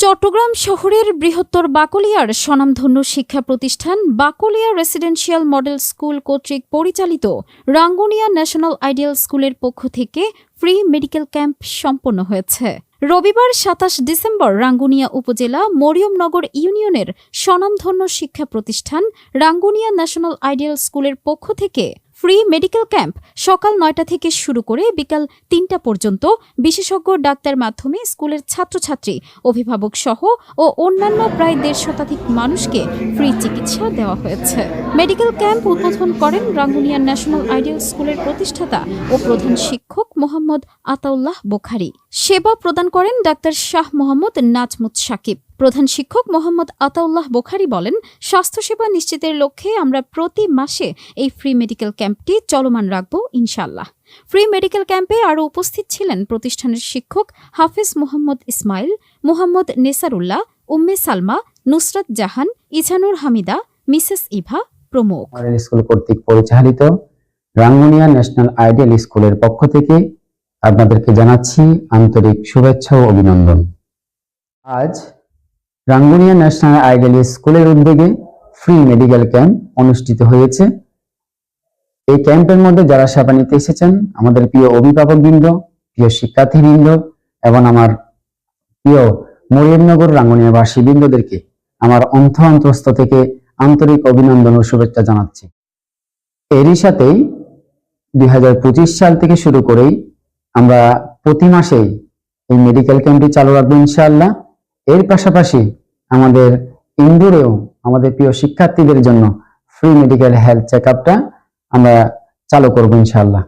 চট্টগ্রাম শহরের বৃহত্তর বাকলিয়ার স্বনামধন্য শিক্ষা প্রতিষ্ঠান বাকলিয়া রেসিডেন্সিয়াল মডেল স্কুল কর্তৃক পরিচালিত রাঙ্গুনিয়া ন্যাশনাল আইডিয়াল স্কুলের পক্ষ থেকে ফ্রি মেডিকেল ক্যাম্প সম্পন্ন হয়েছে। রবিবার সাতাশ ডিসেম্বর রাঙ্গুনিয়া উপজেলা মরিয়মনগর ইউনিয়নের স্বনামধন্য শিক্ষা প্রতিষ্ঠান রাঙ্গুনিয়া ন্যাশনাল আইডিয়াল স্কুলের পক্ষ থেকে ফ্রি মেডিকেল ক্যাম্প সকাল নয়টা থেকে শুরু করে বিকাল তিনটা পর্যন্ত বিশেষজ্ঞ ডাক্তার মাধ্যমে স্কুলের ছাত্রছাত্রী, অভিভাবক সহ ও অন্যান্য প্রায় দেড় শতাধিক মানুষকে ফ্রি চিকিৎসা দেওয়া হয়েছে। মেডিকেল ক্যাম্প উদ্বোধন করেন রাঙ্গুনিয়ার ন্যাশনাল আইডিয়াল স্কুলের প্রতিষ্ঠাতা ও প্রধান শিক্ষক মোহাম্মদ আতাউল্লাহ বোখারি। সেবা প্রদান করেন ডাক্তার শাহ মোহাম্মদ নাজমুত সাকিব। প্রধান শিক্ষক মোহাম্মদ আতাউল্লাহ বোখারি বলেন, স্বাস্থ্যসেবা নিশ্চিতের লক্ষ্যে আমরা প্রতি মাসে এই ফ্রি মেডিকেল ক্যাম্পটি চলমান রাখব ইনশাল্লাহ ফ্রি মেডিকেল ক্যাম্পে আরও উপস্থিত ছিলেন প্রতিষ্ঠানের শিক্ষক হাফিজ মোহাম্মদ ইসমাইল, মোহাম্মদ নেসারুল্লাহ, উম্মে সালমা, নুসরাত জাহান, ইছানুর হামিদা, মিসেস ইভা প্রমুখ। স্কুল কর্তৃক পরিচালিত রাঙ্গুনিয়া ন্যাশনাল আইডিয়াল স্কুলের পক্ষ থেকে আপনাদেরকে জানাচ্ছি আন্তরিক শুভেচ্ছা ও অভিনন্দন। আজ রাঙ্গুনিয়া ন্যাশনাল আইডিয়াল স্কুলের উদ্যোগে ফ্রি মেডিকেল ক্যাম্প অনুষ্ঠিত হয়েছে। এই ক্যাম্পের মধ্যে যারা সেবা নিতে এসেছেন, আমাদের প্রিয় অভিভাবকবৃন্দ, প্রিয় শিক্ষার্থীবৃন্দ এবং আমার প্রিয় মরিয়মনগর রাঙ্গুনিয়া বাসীবৃন্দদেরকে আমার অন্ত অন্তস্থ থেকে আন্তরিক অভিনন্দন ও শুভেচ্ছা জানাচ্ছি। এরই সাথেই দুই হাজার পঁচিশ সাল থেকে শুরু করেই আমরা প্রতি মাসেই এই মেডিকেল ক্যাম্পটি চালু রাখব ইনশাআল্লাহ। এর পাশাপাশি আমাদের ইন্দোরেও আমাদের প্রিয় শিক্ষার্থীদের জন্য ফ্রি মেডিকেল হেলথ চেক আমরা চালু করব ইনশাআল্লাহ।